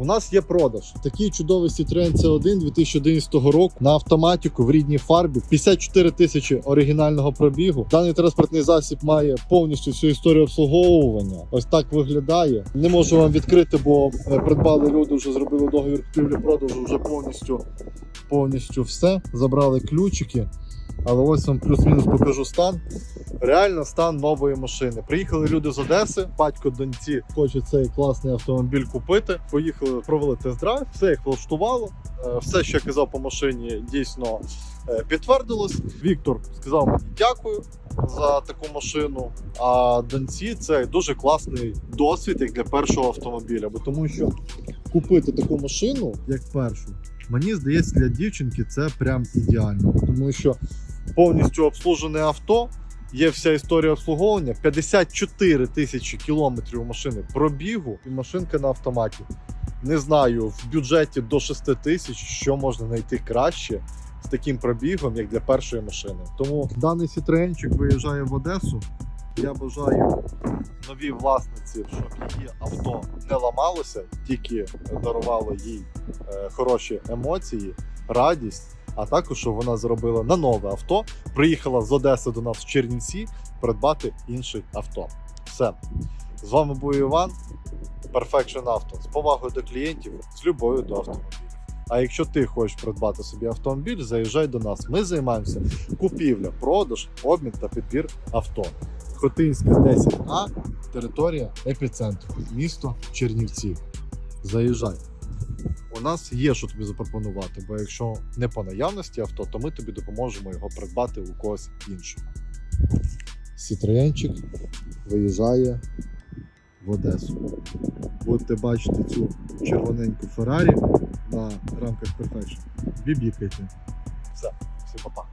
У нас є продаж. Такий чудовий Citroen C1 2011 року на автоматіку в рідній фарбі. 54 тисячі оригінального пробігу. Даний транспортний засіб має повністю всю історію обслуговування. Ось так виглядає. Не можу вам відкрити, бо е, придбали люди, вже зробили договір купівлі-продажу, вже повністю, повністю все. Забрали ключики. Але ось вам плюс-мінус покажу стан. Реально стан нової машини. Приїхали люди з Одеси, батько доньці хоче цей класний автомобіль купити. Поїхали, провели тест-драйв, все їх влаштувало. Е, Все, що я казав по машині, дійсно е, підтвердилось. Віктор сказав мені дякую за таку машину. А доньці це дуже класний досвід як для першого автомобіля. Бо тому що купити таку машину, як першу, мені здається, для дівчинки це прям ідеально. Тому що повністю обслужене авто. Є вся історія обслуговування, 54 тисячі кілометрів машини пробігу і машинка на автоматі. Не знаю, в бюджеті до 6 тисяч, що можна знайти краще з таким пробігом, як для першої машини. Тому даний Citroenчик виїжджає в Одесу. Я бажаю новій власниці, щоб її авто не ламалося, тільки дарувало їй е, хороші емоції, радість. А також щоб вона зробила на нове авто, приїхала з Одеси до нас в Чернівці придбати інше авто. Все. З вами був Іван, Perfection Auto. З повагою до клієнтів, з любов'ю до автомобілів. А якщо ти хочеш придбати собі автомобіль, заїжджай до нас. Ми займаємося купівля, продаж, обмін та підбір авто. Хотинська 10А, територія епіцентру, місто Чернівці. Заїжджай. У нас є що тобі запропонувати, бо якщо не по наявності авто, то ми тобі допоможемо його придбати у когось іншого. Сітроянчик виїжджає в Одесу. Будете бачити цю червоненьку Феррарі на рамках Perfection. Бібікайте. Все, всім па-па.